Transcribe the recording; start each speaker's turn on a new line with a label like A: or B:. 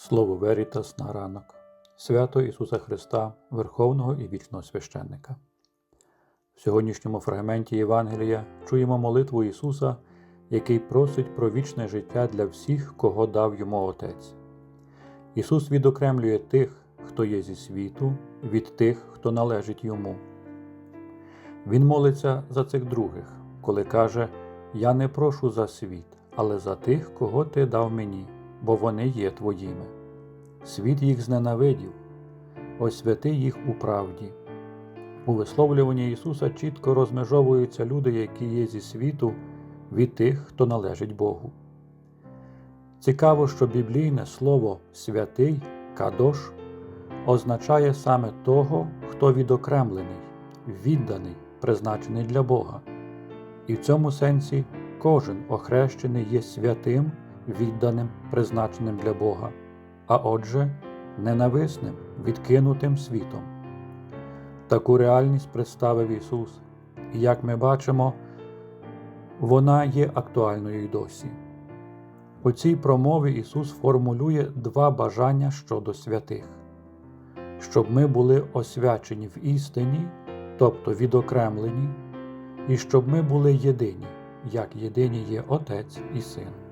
A: Слово Верітас на ранок, свято Ісуса Христа, Верховного і вічного священника. В сьогоднішньому фрагменті Євангелія чуємо молитву Ісуса, який просить про вічне життя для всіх, кого дав йому Отець. Ісус відокремлює тих, хто є зі світу, від тих, хто належить йому. Він молиться за цих других, коли каже: Я не прошу за світ, але за тих, кого ти дав мені, бо вони є твоїми. Світ їх зненавидів, освяти їх у правді. У висловлюванні Ісуса чітко розмежовуються люди, які є зі світу, від тих, хто належить Богу. Цікаво, що біблійне слово святий кадош означає саме того, хто відокремлений, відданий, призначений для Бога. І в цьому сенсі кожен охрещений є святим, відданим, призначеним для Бога, а отже, ненависним, відкинутим світом. Таку реальність представив Ісус, і як ми бачимо, вона є актуальною й досі. У цій промові Ісус формулює два бажання щодо святих, щоб ми були освячені в істині, тобто відокремлені, і щоб ми були єдині, як єдині є Отець і Син.